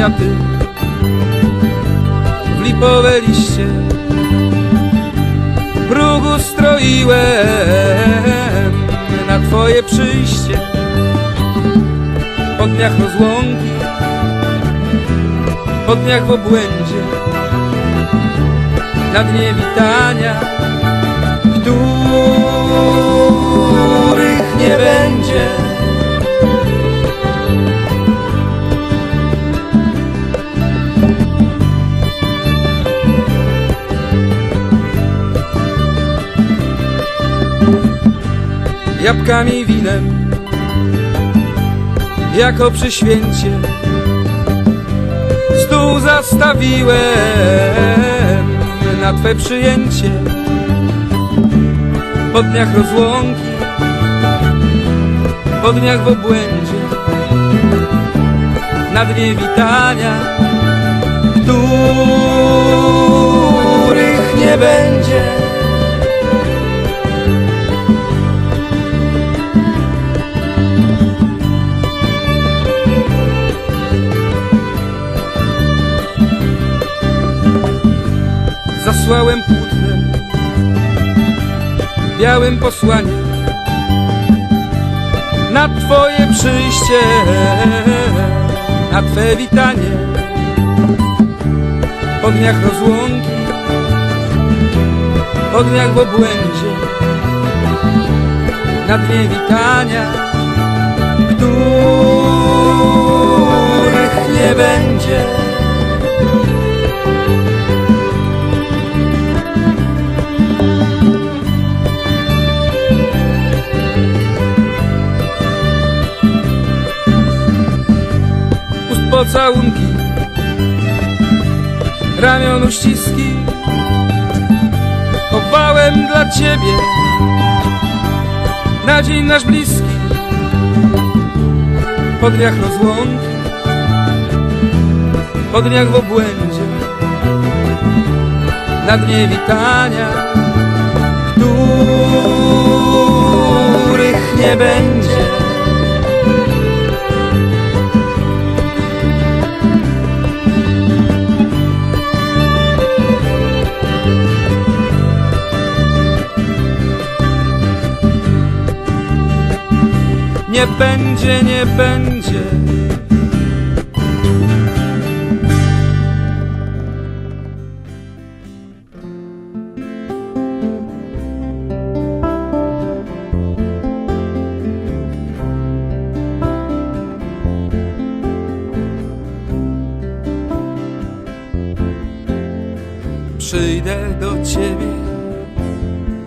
kwiaty, w lipowe liście. Progu stroiłem na twoje przyjście. Po dniach rozłąki, po dniach w obłędzie, na dnie witania, których nie będzie. Jabłkami winem, jako przy święcie. Stół zastawiłem na Twe przyjęcie. Po dniach rozłąki, po dniach w obłędzie, na dnie witania, których nie będzie. Zasłałem płótnem, białym posłanie na Twoje przyjście, na Twe witanie. Po dniach rozłąki, po dniach w obłędzie, na dnie witania, pocałunki, ramion uściski. Chowałem dla ciebie na dzień nasz bliski. Po dniach rozłąki, po dniach w obłędzie, na dnie witania, których nie będzie. Nie będzie, nie będzie. Przyjdę do ciebie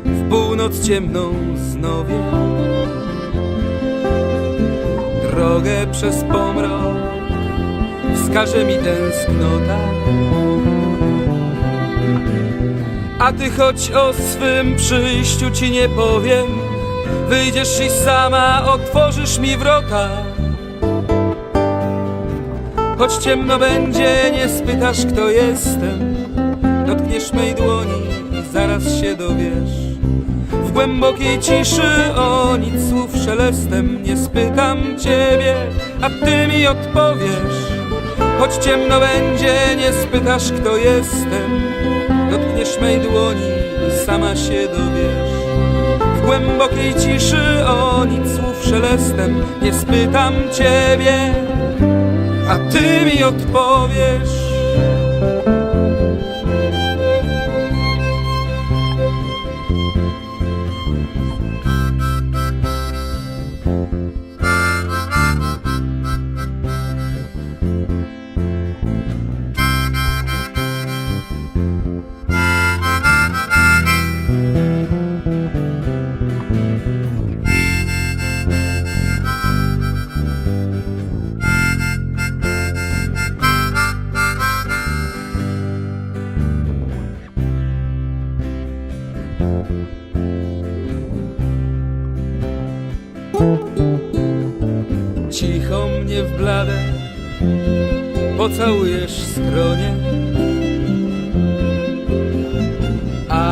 w północ ciemną znowie drogę przez pomrok wskaże mi tęsknota. A ty choć o swym przyjściu ci nie powiem, wyjdziesz i sama otworzysz mi wrota. Choć ciemno będzie, nie spytasz kto jestem, dotkniesz mej dłoni i zaraz się dowiesz. Głębokiej ciszy o nic słów szelestem nie spytam ciebie, a ty mi odpowiesz. Choć ciemno będzie, nie spytasz kto jestem, dotkniesz mej dłoni i sama się dowiesz. W głębokiej ciszy o nic słów szelestem nie spytam ciebie, a ty mi odpowiesz.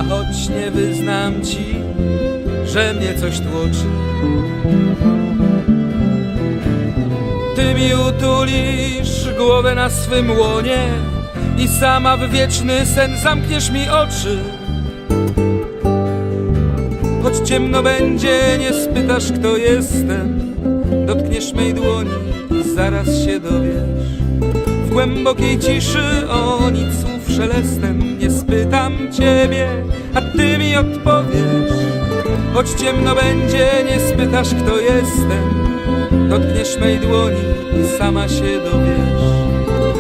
A choć nie wyznam ci, że mnie coś tłoczy ty mi utulisz głowę na swym łonie i sama w wieczny sen zamkniesz mi oczy. Choć ciemno będzie, nie spytasz kto jestem, dotkniesz mej dłoni i zaraz się dowiesz. W głębokiej ciszy o nic słów szelestem nie spytam ciebie, a ty mi odpowiesz. Choć ciemno będzie, nie spytasz kto jestem, dotkniesz mej dłoni i sama się dowiesz.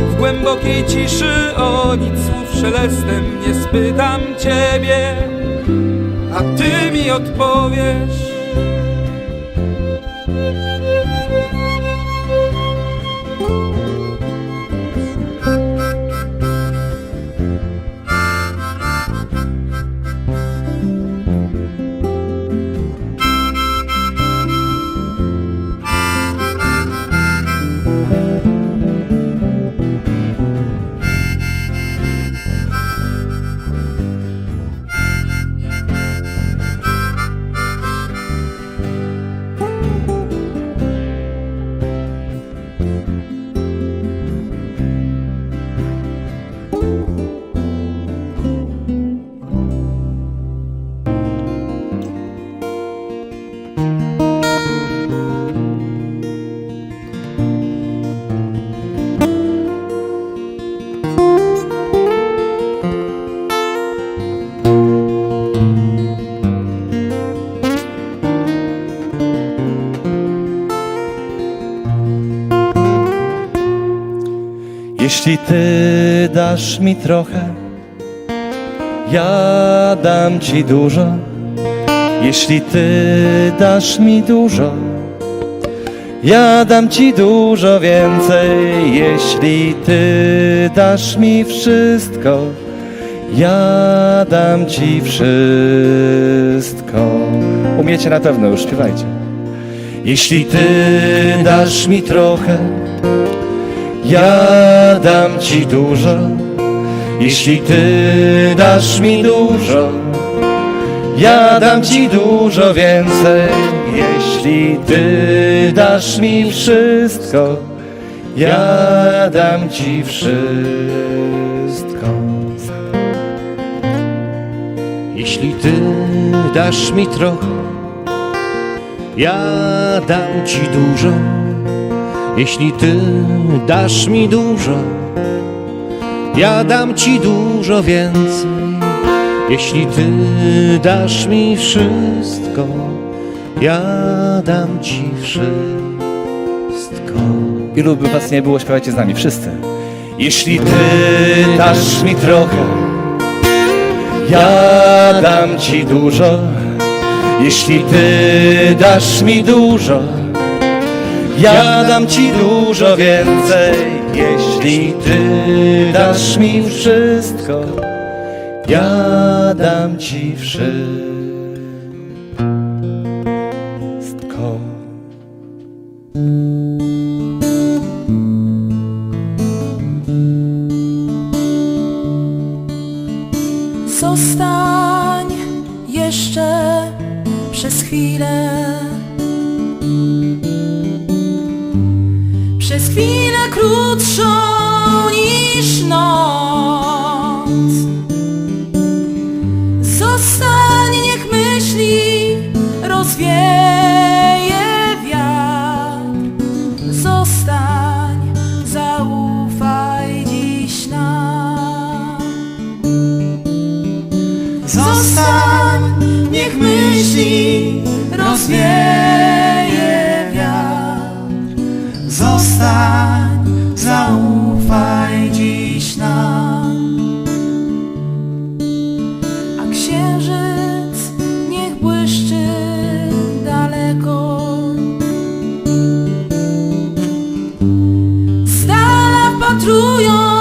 W głębokiej ciszy o nic słów szelestem nie spytam ciebie, a ty mi odpowiesz. Jeśli ty dasz mi trochę, ja dam ci dużo. Jeśli ty dasz mi dużo, ja dam ci dużo więcej. Jeśli ty dasz mi wszystko, ja dam ci wszystko. Umiecie na pewno, już śpiewajcie. Jeśli ty dasz mi trochę, ja dam ci dużo, jeśli ty dasz mi dużo. Ja dam ci dużo więcej, jeśli ty dasz mi wszystko. Ja dam ci wszystko. Jeśli ty dasz mi trochę, ja dam ci dużo. Jeśli ty dasz mi dużo, ja dam ci dużo więcej. Jeśli ty dasz mi wszystko, ja dam ci wszystko. Ilu by was nie było, śpiewajcie z nami, wszyscy. Jeśli ty dasz mi trochę, ja dam ci dużo. Jeśli ty dasz mi dużo, ja dam ci dużo więcej. Jeśli ty dasz mi wszystko, ja dam ci wszystko. Costa. through your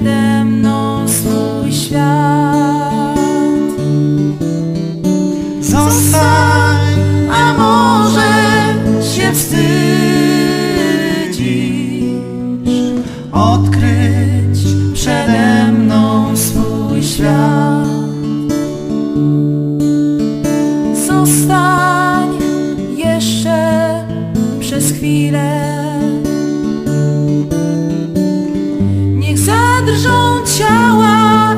Then.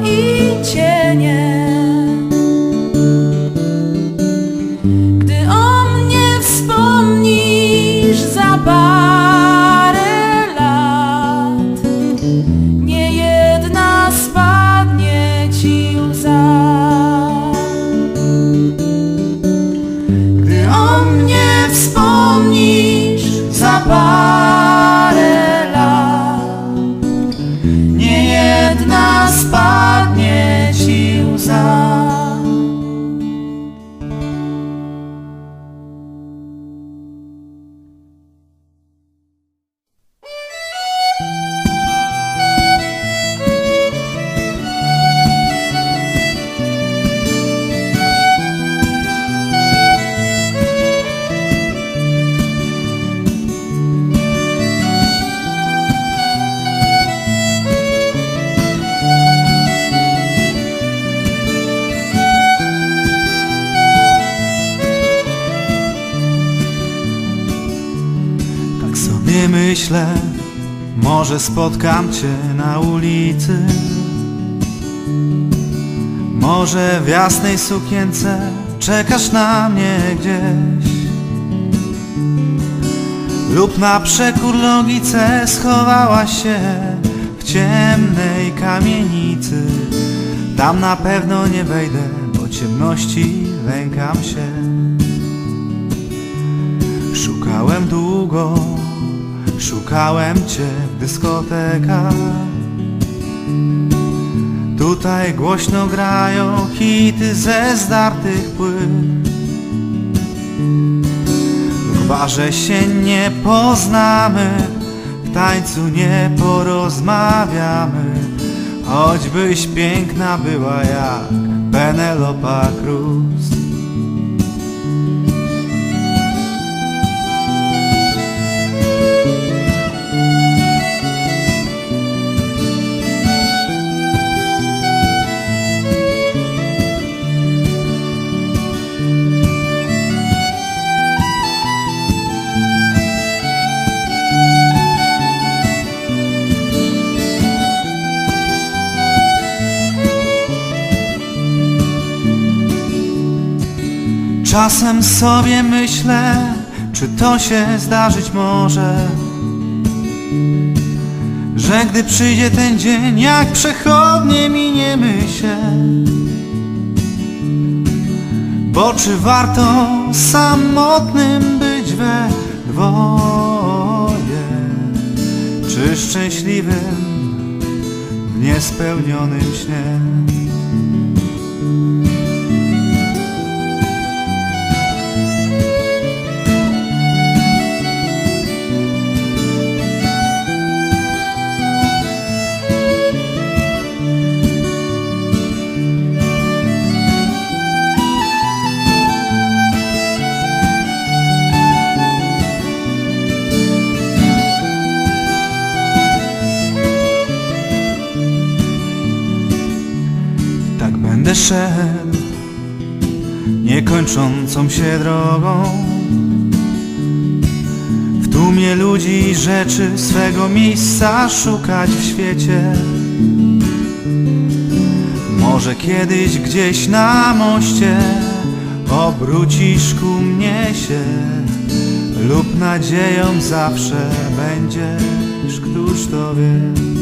I cienie. Gdy o mnie wspomnisz za Myślę, może spotkam cię na ulicy. Może w jasnej sukience czekasz na mnie gdzieś. Lub na przekór logice schowałaś się w ciemnej kamienicy. Tam na pewno nie wejdę, bo ciemności lękam się. Szukałem długo, szukałem cię w dyskotekach. Tutaj głośno grają hity ze zdartych płyt. W się nie poznamy, w tańcu nie porozmawiamy. Choćbyś piękna była jak Penelopa Cruz. Czasem sobie myślę, czy to się zdarzyć może Że gdy przyjdzie ten dzień, jak przechodnie miniemy się. Bo czy warto samotnym być we dwoje? Czy szczęśliwym w niespełnionym śnie niekończącą się drogą. W tłumie ludzi i rzeczy swego miejsca szukać w świecie. Może kiedyś gdzieś na moście obrócisz ku mnie się Lub nadzieją zawsze będziesz, któż to wie